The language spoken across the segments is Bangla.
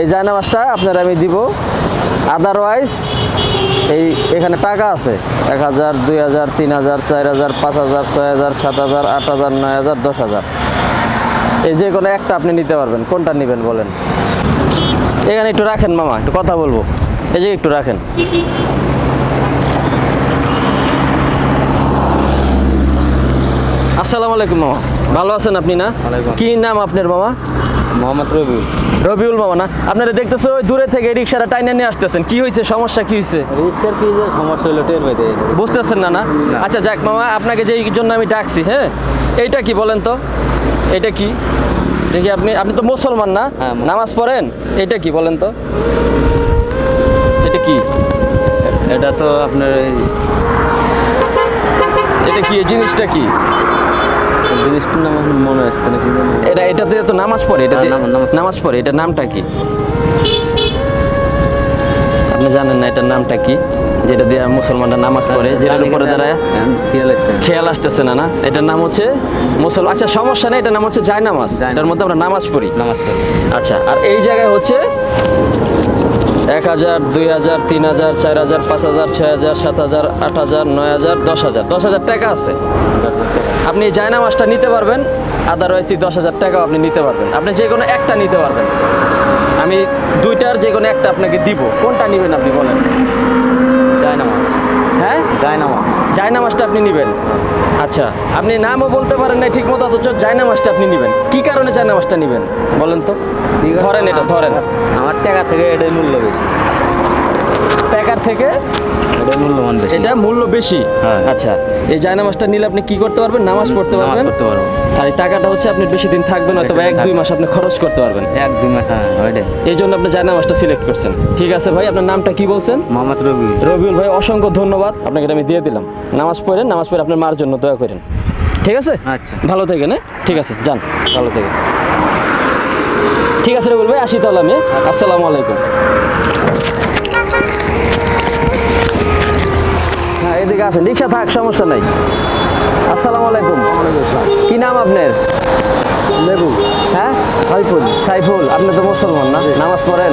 এই জায়নামাজটা আপনার আমি দিব। আদারওয়াইজ এই এখানে টাকা আছে। এক হাজার, দুই হাজার, তিন হাজার, চার হাজার, পাঁচ হাজার, ছয় হাজার, সাত হাজার, আট হাজার, নয় হাজার, দশ হাজার। এই যে কোনো একটা আপনি নিতে পারবেন। কোনটা নেবেন বলেন? এখানে একটু রাখেন মামা, একটু কথা বলব। এই যে একটু রাখেন। আসসালামু আলাইকুম মামা। ভালো আছেন আপনি না। কি নাম আপনার মামা? মোহাম্মদ রবিউল। রবিউল মামা না? আপনারা দেখতেছে ওই দূরে থেকে রিক্সাটা টাইনে নিয়ে আসতেছেন। কি হয়েছে? সমস্যা কি হয়েছে? রিস্কের কি যে সমস্যা হলো টের পাইতে বুঝতেছেন না না। আচ্ছা যাক মামা আপনাকে যেই জন্য আমি ডাকছি হ্যাঁ? এইটা কি বলেন তো? এটা কি? দেখি আপনি আপনি তো মুসলমান না? হ্যাঁ, নামাজ পড়েন? এটা কি বলেন তো? এটা কি? এটা তো আপনার এটা কি? এই জিনিসটা কি? মনে আসছে না এটা এটাতে তো নামাজ পড়ে এটা হ্যাঁ, নামাজ- নামাজ। নামাজ পড়ে এটার নামটা কি? আপনি জানেন না এটার নামটা কি? যেটা দিয়ে মুসলমানরা নামাজ পড়ে যেটার উপরে দাঁড়ায় হ্যাঁ, খেয়াল আসতেছে না না? এটার নাম হচ্ছে মুসলমান আচ্ছা সমস্যা নেই এটার নাম হচ্ছে জায়নামাজ। জায়নামাজ। এটার মধ্যে আমরা নামাজ পড়ি। নামাজ আচ্ছা আর এই জায়গায় হচ্ছে এক হাজার দুই হাজার তিন হাজার চার হাজার পাঁচ হাজার ছয় হাজার সাত হাজার আট হাজার নয় হাজার দশ হাজার। দশ হাজার টাকা আছে। আপনি এই জায়নামাজটা নিতে পারবেন আদারওয়াইজ দশ হাজার টাকাও আপনি নিতে পারবেন। আপনি যে কোনো একটা নিতে পারবেন। আমি দুইটার যে কোনো একটা আপনাকে দিব। কোনটা নেবেন আপনি বলেন? যায় নামাজ। হ্যাঁ? যায় নামাজ। জায়নামাজটা আপনি নেবেন। আচ্ছা আপনি নামও বলতে পারেন না ঠিক মতো অথচ জায়নামাজটা আপনি নেবেন। কি কারণে জায়নামাজটা নেবেন? বলেন তো। ধরেন এটা ধরেন। আমার টাকা থেকে এটাই মূল্য বেশি। প্যাকার থেকে? মূল্যবান বেশি। এটা মূল্য বেশি? হ্যাঁ। আচ্ছা এই জায়নামাজটা নিলে আপনি কি করতে পারবেন? নামাজ পড়তে পারবেন? আর এই টাকাটা হচ্ছে আপনি বেশি দিন থাকবেন হয়তো এক দুই মাস আপনি খরচ করতে পারবেন। এক দুই মাস হ্যাঁ এই জন্য আপনি জায়নামাজটা সিলেক্ট করছেন। ঠিক আছে ভাই আপনার নামটা কি বলছেন? মোহাম্মদ রবিউল। রবিউল ভাই অসংখ্য ধন্যবাদ। আপনাকে এটা আমি দিয়ে দিলাম। নামাজ পড়েন নামাজ পড়ে আপনার মার জন্য দয়া করেন। ঠিক আছে? আচ্ছা। ভালো থাকেন হ্যাঁ? ঠিক আছে যান ভালো থেকে ঠিক আছে রবিউল ভাই আসি তাহলে আমি। আসসালামু আলাইকুম। এদিকে আসেন রিক্সা থাক সমস্যা নাই। আসসালামু আলাইকুম। কি নাম আপনার? লেবু। হ্যাঁ? সাইফুল। সাইফুল আপনি তো মুসলমান না? নামাজ পড়েন?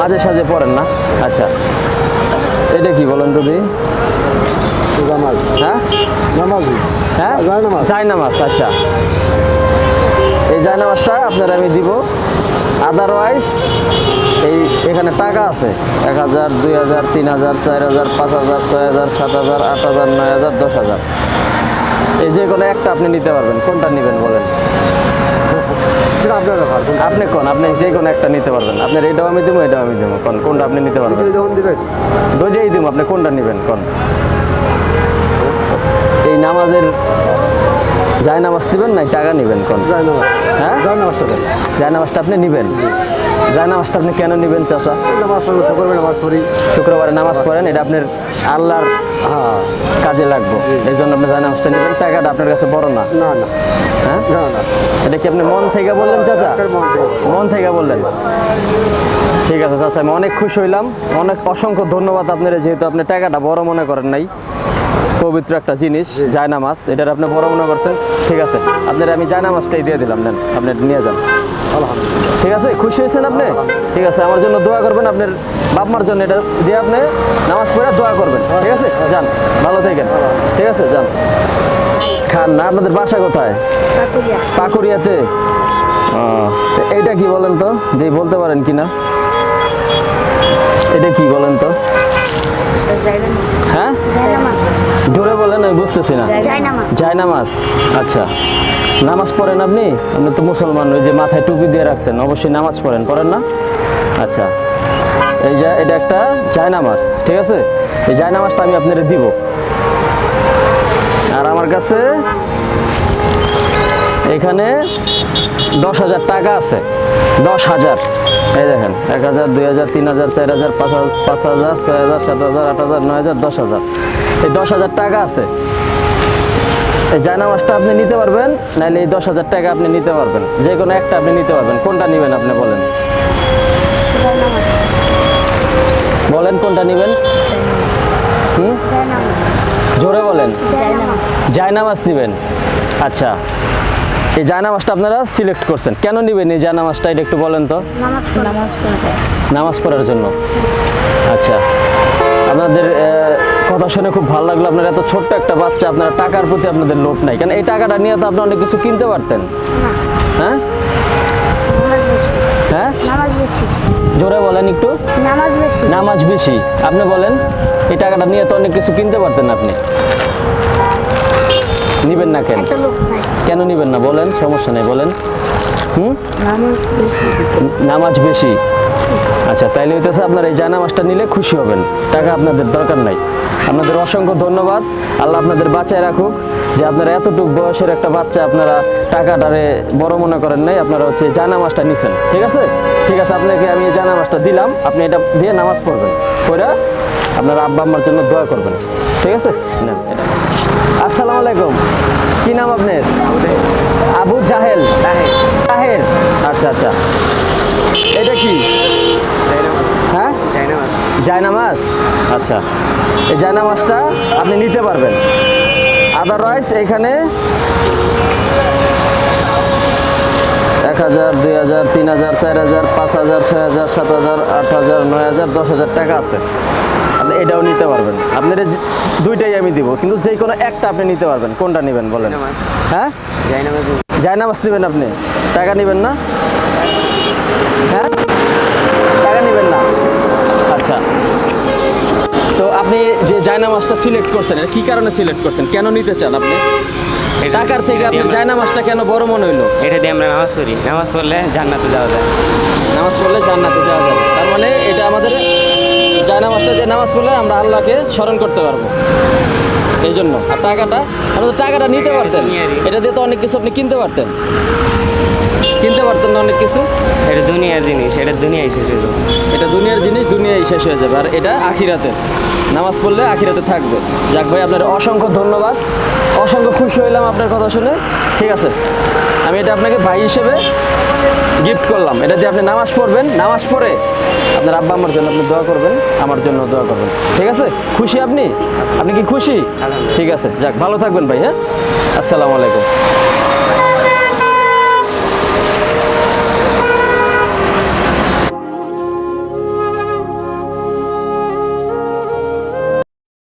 মাঝে সাঝে পড়েন না? আচ্ছা। এটা কি বলেন তো দি নামাজ হ্যাঁ? নামাজ। হ্যাঁ? যায় নামাজ আচ্ছা। এই যায় নামাজটা আপনার আমি দিব। আদারওয়াইজ এই এখানে টাকা আছে। এক হাজার দুই হাজার তিন হাজার চার হাজার পাঁচ হাজার ছয় হাজার সাত হাজার আট হাজার নয় হাজার দশ হাজার। এই যে কোনো একটা আপনি নিতে পারবেন। কোনটা নেবেন বলেন? আপনার ব্যাপার। আপনি কোন? আপনি যে কোনো একটা নিতে পারবেন। আপনার এটাও আমি দেবো এটাও আমি দেবো। কোন কোনটা আপনি নিতে পারবেন? যখন দিবেন। দুইটাই দিব। আপনি কোনটা নেবেন? কোন? এই নামাজের যায় নামাজ দিবেন না টাকা নেবেন কোন? হ্যাঁ? যায় নামাজটা যায় নামাজটা আপনি নেবেন? যায় নামাজটা আপনি কেন নেবেন চাচা? নামাজ শুক্রবার নামাজ পড়ি। শুক্রবারে নামাজ পড়েন এটা আপনার আল্লাহর হ্যাঁ। কাজে লাগবো। এই জন্য আপনি যায় নামাজটা নেবেন টাকাটা আপনার কাছে বড় না। না না। হ্যাঁ? না না। এটা কি আপনি মন থেকে বললেন চাচা? মন। মন থেকে বললেন। ঠিক আছে চাচা আমি অনেক খুশি হইলাম। অনেক অসংখ্য ধন্যবাদ আপনার যেহেতু আপনি টাকাটা বড় মনে করেন নাই। পবিত্র একটা জিনিস জায়নামাজ এটার আপনি বড় মনে করছেন? ঠিক আছে আপনার আমি জায়নামাজটাই দিয়ে দিলাম নেন আপনি নিয়ে যান। ঠিক আছে খুশি হয়েছেন আপনি? ঠিক আছে আমার জন্য দোয়া করবেন আপনার বাপ মার জন্য এটা দিয়ে আপনি নামাজ পড়ে দোয়া করবেন। ঠিক আছে? যান ভালো থাকেন। ঠিক আছে যান। খান না আপনাদের বাসা কোথায়? পাকুড়িয়া। পাকুড়িয়াতে? তো এইটা কি বলেন তো? যে বলতে পারেন কি না এটা কি বলেন তো? হ্যাঁ? জায়নামাজ। জোরে বলেন আমি বুঝতেছি না। যায় নামাজ আচ্ছা। নামাজ পড়েন আপনি? আপনি তো মুসলমান ওই যে মাথায় টুপি দিয়ে রাখছেন অবশ্যই নামাজ পড়েন পড়েন না? আচ্ছা। এই যে এটা একটা যায় নামাজ ঠিক আছে? এই যায় নামাজটা আমি আপনার দিব। আর আমার কাছে এখানে দশ হাজার টাকা আছে। দশ হাজার। এই দেখেন এক হাজার দুই হাজার তিন হাজার চার হাজার পাঁচ হাজার পাঁচ হাজার ছয় হাজার সাত হাজার আট হাজার নয় হাজার দশ হাজার। এই দশ হাজার টাকা আছে। এই জায়নামাজটা আপনি নিতে পারবেন নাহলে এই দশ হাজার টাকা আপনি নিতে পারবেন। যে কোনো একটা আপনি নিতে পারবেন। কোনটা নেবেন আপনি বলেন? বলেন কোনটা নেবেন? হুম? জোরে বলেন। জায়নামাজ। জায়নামাজ নেবেন। আচ্ছা। এই জায়নামাজটা আপনারা সিলেক্ট করছেন। কেন নেবেন এই জায়নামাজটা? এটা একটু বলেন তো। নামাজ পড়ার জন্য। আচ্ছা। আপনাদের কথা শুনে খুব ভালো লাগল। আপনার এত ছোট্ট একটা বাচ্চা আপনার টাকার প্রতি আপনাদের লোভ নাই। কারণ এই টাকাটা নিয়ে তো আপনি অনেক কিছু কিনতে পারতেন। হ্যাঁ? হ্যাঁ? জোরে বলেন একটু। নামাজ বেশি। নামাজ বেশি। আপনি বলেন এই টাকাটা নিয়ে তো অনেক কিছু কিনতে পারতেন আপনি। নিবেন না কেন? কেন নিবেন না? বলেন সমস্যা নেই বলেন। হুম? নামাজ বেশি। আচ্ছা তাইলে হইতেছে আপনার এই জানামাজটা নিলে খুশি হবেন। টাকা আপনাদের দরকার নাই। আপনাদের অসংখ্য ধন্যবাদ। আল্লাহ আপনাদের বাঁচায় রাখুক। যে আপনারা এতটুকু বয়সের একটা বাচ্চা আপনারা টাকাটারে বড় মনে করেন নাই আপনারা হচ্ছে জানামাজটা নিছেন। ঠিক আছে? ঠিক আছে আপনাকে আমি এই জানামাজটা দিলাম। আপনি এটা দিয়ে নামাজ পড়বেন। পড়া আপনার আব্বা আম্মার জন্য দোয়া করবেন। ঠিক আছে? নেন আসসালামু আলাইকুম। কি নাম আপনার? আবু জাহেল। তাহের আচ্ছা আচ্ছা। এটা কি? হ্যাঁ? জায়নামাজ। আচ্ছা। এই জায়নামাজটা আপনি নিতে পারবেন। আদারওয়াইজ এখানে এক হাজার, দুই হাজার, তিন হাজার, চার হাজার, পাঁচ হাজার, ছয় হাজার, সাত হাজার, আট হাজার, নয় হাজার, দশ হাজার টাকা আছে। আপনি এটাও নিতে পারবেন। আপনার দুইটাই আমি দিব কিন্তু যে কোনো একটা আপনি নিতে পারবেন। কোনটা নেবেন বলেন? হ্যাঁ? জায়নামাজ নেবেন আপনি? টাকা নেবেন না? হ্যাঁ? টাকা নেবেন না? আচ্ছা। তো আপনি যে জায়নামাজটা সিলেক্ট করছেন এটা কি কারণে সিলেক্ট করছেন? কেন নিতে চান আপনি? টাকার থেকে আপনি জায়নামাজটা কেন বড় মনে হইল? এটা দিয়ে আমরা নামাজ পড়ি। নামাজ পড়লে জান্নাতে যাওয়া যায়। নামাজ পড়লে জান্নাতে যাওয়া যাবে তার মানে এটা আমাদের জায়নামাজটা যে নামাজ পড়লে আমরা আল্লাহকে স্মরণ করতে পারব। এই জন্য। আর টাকাটা আপনি তো টাকাটা নিতে পারতেন। এটা দিয়ে তো অনেক কিছু আপনি কিনতে পারতেন। কিনতে পারতেন না অনেক কিছু? এটা দুনিয়ার জিনিস এটা দুনিয়ায় শেষ হয়ে যাবে। এটা দুনিয়ার জিনিস দুনিয়ায় শেষ হয়ে যাবে। আর এটা আখিরাতে। নামাজ পড়লে আখিরাতে থাকবে। যাক ভাই আপনার অসংখ্য ধন্যবাদ। অসংখ্য খুশি হইলাম আপনার কথা শুনে। ঠিক আছে। আমি এটা আপনাকে ভাই হিসেবে গিফট করলাম। এটা দিয়ে আপনি নামাজ পড়বেন। নামাজ পড়ে আপনার আব্বা আমার জন্য আপনি দোয়া করবেন। আমার জন্য দোয়া করবেন। ঠিক আছে? খুশি আপনি? আপনি কি খুশি? ঠিক আছে। যাক ভালো থাকবেন ভাই হ্যাঁ? আসসালামু আলাইকুম।